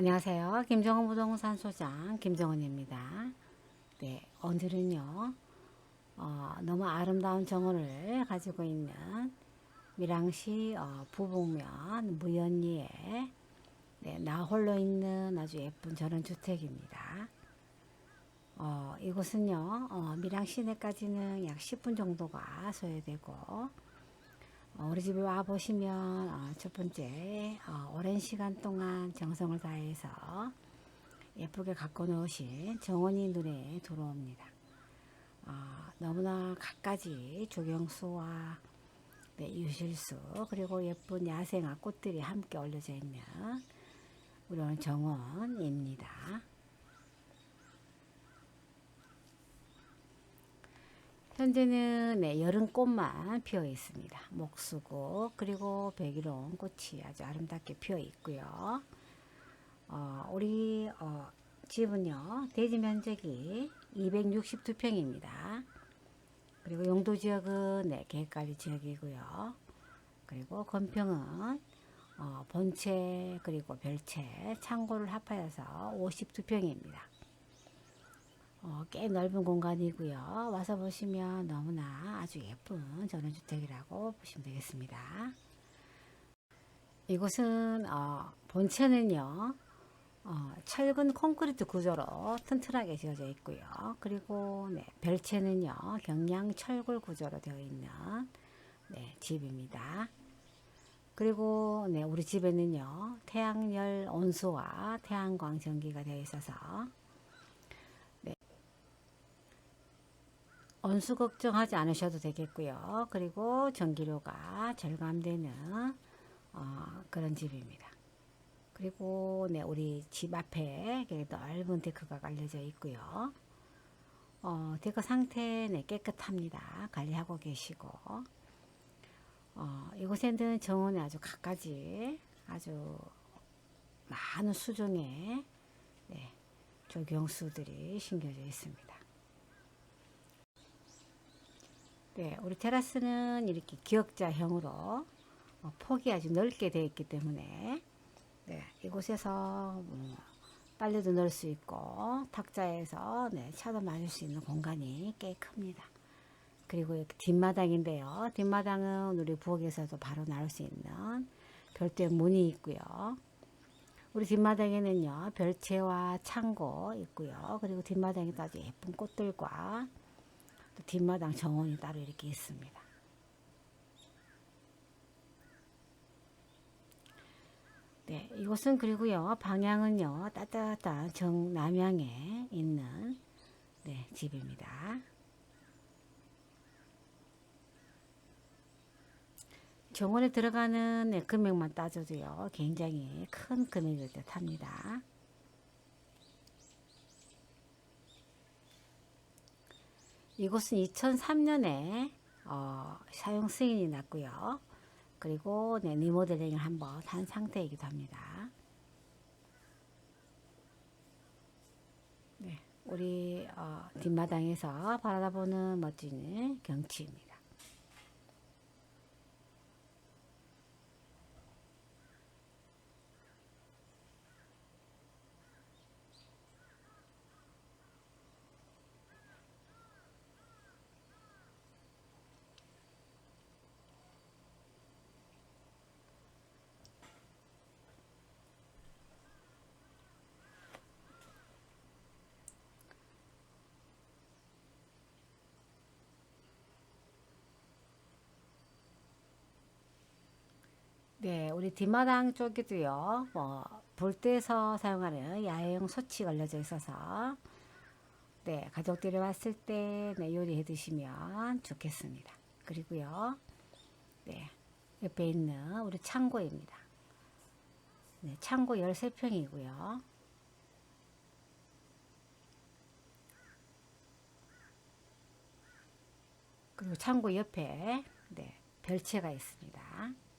안녕하세요. 김정은 부동산 소장 김정은입니다. 네, 오늘은요, 어, 너무 아름다운 정원을 가지고 있는 밀양시 어, 부북면 무연리에 네, 나 홀로 있는 아주 예쁜 전원주택입니다. 어, 이곳은요, 어, 밀양 시내까지는 약 10분 정도가 소요되고, 어, 우리 집에 와 보시면 어, 첫 번째 어, 오랜 시간 동안 정성을 다해서 예쁘게 갖고 놓으신 정원이 눈에 들어옵니다. 어, 너무나 갖가지 조경수와 네, 유실수 그리고 예쁜 야생화 꽃들이 함께 올려져 있는 우리 오늘 정원입니다. 현재는 네, 여름 꽃만 피어 있습니다. 목수고 그리고 백일홍 꽃이 아주 아름답게 피어 있고요. 어, 우리 어, 집은요 대지 면적이 262평입니다. 그리고 용도 지역은 네, 계획관리 지역이고요. 그리고 건평은 어, 본체 그리고 별채 창고를 합하여서 52평입니다. 어, 꽤 넓은 공간이고요. 와서 보시면 너무나 아주 예쁜 전원주택이라고 보시면 되겠습니다. 이곳은 어, 본체는요. 어, 철근 콘크리트 구조로 튼튼하게 지어져 있고요. 그리고 네, 별채는요. 경량 철골 구조로 되어 있는 네, 집입니다. 그리고 네, 우리 집에는요. 태양열 온수와 태양광 전기가 되어 있어서 온수 걱정하지 않으셔도 되겠고요. 그리고 전기료가 절감되는 어, 그런 집입니다. 그리고 네, 우리 집 앞에 넓은 데크가 깔려져 있고요. 어, 데크 상태 네, 깨끗합니다. 관리하고 계시고 어, 이곳에는 정원에 아주 갖가지 아주 많은 수종의 네, 조경수들이 심겨져 있습니다. 네, 우리 테라스는 이렇게 기역자형으로 어, 폭이 아주 넓게 되어 있기 때문에 네, 이곳에서 뭐 빨래도 넣을 수 있고 탁자에서 네, 차도 마실 수 있는 공간이 꽤 큽니다. 그리고 이렇게 뒷마당인데요. 뒷마당은 우리 부엌에서도 바로 나올 수 있는 별도의 문이 있고요. 우리 뒷마당에는요 별채와 창고 있고요. 그리고 뒷마당에도 아주 예쁜 꽃들과 또 뒷마당 정원이 따로 이렇게 있습니다. 네, 이곳은 그리고요 방향은요 따뜻한 정남향에 있는 네, 집입니다. 정원에 들어가는 네, 금액만 따져도요 굉장히 큰 금액일 듯 합니다. 이곳은 2003년에 어, 사용 승인이 났고요. 그리고 네, 리모델링을 한번 한 상태이기도 합니다. 네, 우리 어, 뒷마당에서 바라보는 멋진 경치입니다. 네, 우리 뒷마당 쪽에도요, 뭐, 볼때에서 사용하는 야외용 소치 걸려져 있어서, 네, 가족들이 왔을 때, 네, 요리해 드시면 좋겠습니다. 그리고요, 네, 옆에 있는 우리 창고입니다. 네, 창고 13평이고요. 그리고 창고 옆에, 네, 별채가 있습니다.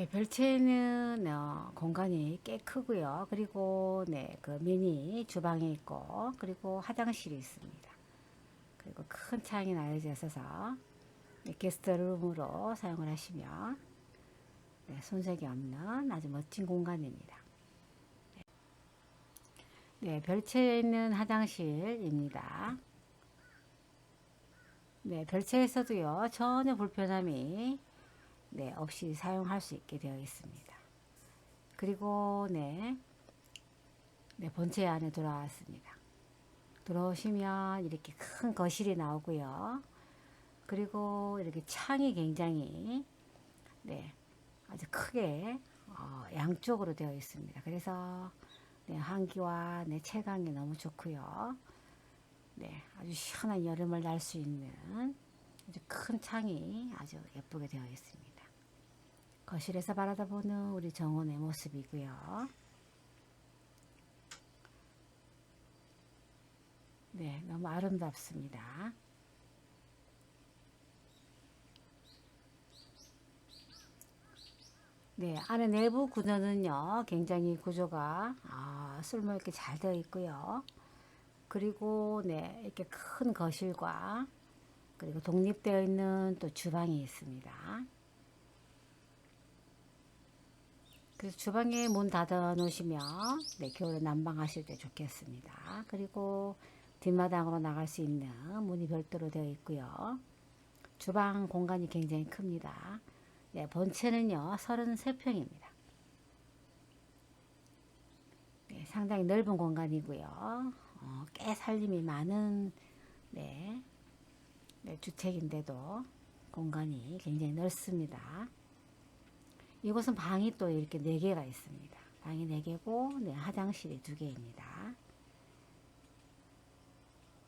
네, 네, 별채는 어, 공간이 꽤 크고요. 그리고 네, 그 미니 주방이 있고 그리고 화장실이 있습니다. 그리고 큰 창이 나여져 있어서 네, 게스트룸으로 사용을 하시면 네, 손색이 없는 아주 멋진 공간입니다. 네, 별채에 있는 화장실입니다. 네, 별채에서도요, 전혀 불편함이 네, 없이 사용할 수 있게 되어 있습니다. 그리고 네, 네 본체 안에 들어왔습니다. 들어오시면 이렇게 큰 거실이 나오고요. 그리고 이렇게 창이 굉장히 네, 아주 크게 어, 양쪽으로 되어 있습니다. 그래서 네, 환기와 네, 채광이 너무 좋고요. 네, 아주 시원한 여름을 날 수 있는 아주 큰 창이 아주 예쁘게 되어 있습니다. 거실에서 바라다보는 우리 정원의 모습이고요. 네, 너무 아름답습니다. 네, 안에 내부 구조는요, 굉장히 구조가 아, 쓸모있게 잘 되어 있고요. 그리고 네, 이렇게 큰 거실과 그리고 독립되어 있는 또 주방이 있습니다. 그래서 주방에 문 닫아 놓으시면 네, 겨울에 난방하실 때 좋겠습니다. 그리고 뒷마당으로 나갈 수 있는 문이 별도로 되어 있고요. 주방 공간이 굉장히 큽니다. 네, 본체는요, 33평입니다. 네, 상당히 넓은 공간이고요. 어, 꽤 살림이 많은 네, 네, 주택인데도 공간이 굉장히 넓습니다. 이곳은 방이 또 이렇게 4개가 있습니다. 방이 4개고 네, 화장실이 2개입니다.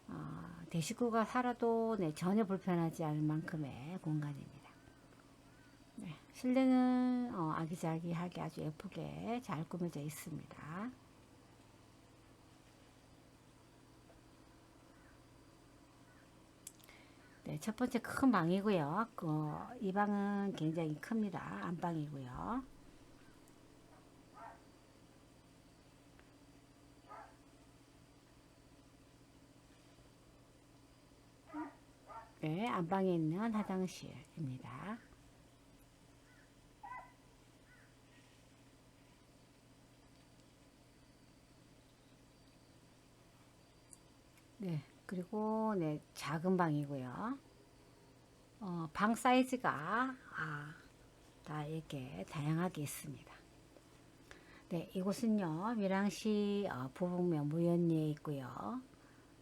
어, 대식구가 살아도 네, 전혀 불편하지 않을 만큼의 공간입니다. 네, 실내는 어, 아기자기하게 아주 예쁘게 잘 꾸며져 있습니다. 네, 첫 번째 큰 방이고요. 그, 이 방은 굉장히 큽니다. 안방이고요. 네, 안방에 있는 화장실입니다. 네, 그리고 네, 작은 방이고요. 어, 방 사이즈가 아, 다 이렇게 다양하게 있습니다. 네, 이곳은요 밀양시 어, 부북면 무연리에 있고요.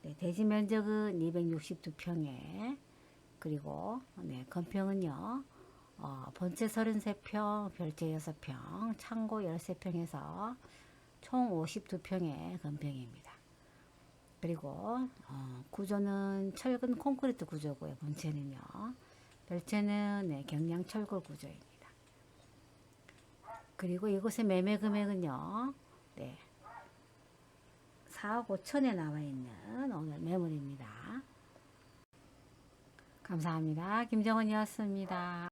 네, 대지 면적은 262평에 그리고 네, 건평은요 어, 본체 33평, 별채 6평, 창고 13평에서 총 52평의 건평입니다. 그리고 어, 구조는 철근 콘크리트 구조고요. 본체는요. 별채는 네, 경량 철골 구조입니다. 그리고 이곳의 매매 금액은요. 네. 4억 5천에 나와 있는 오늘 매물입니다. 감사합니다. 김정은이었습니다.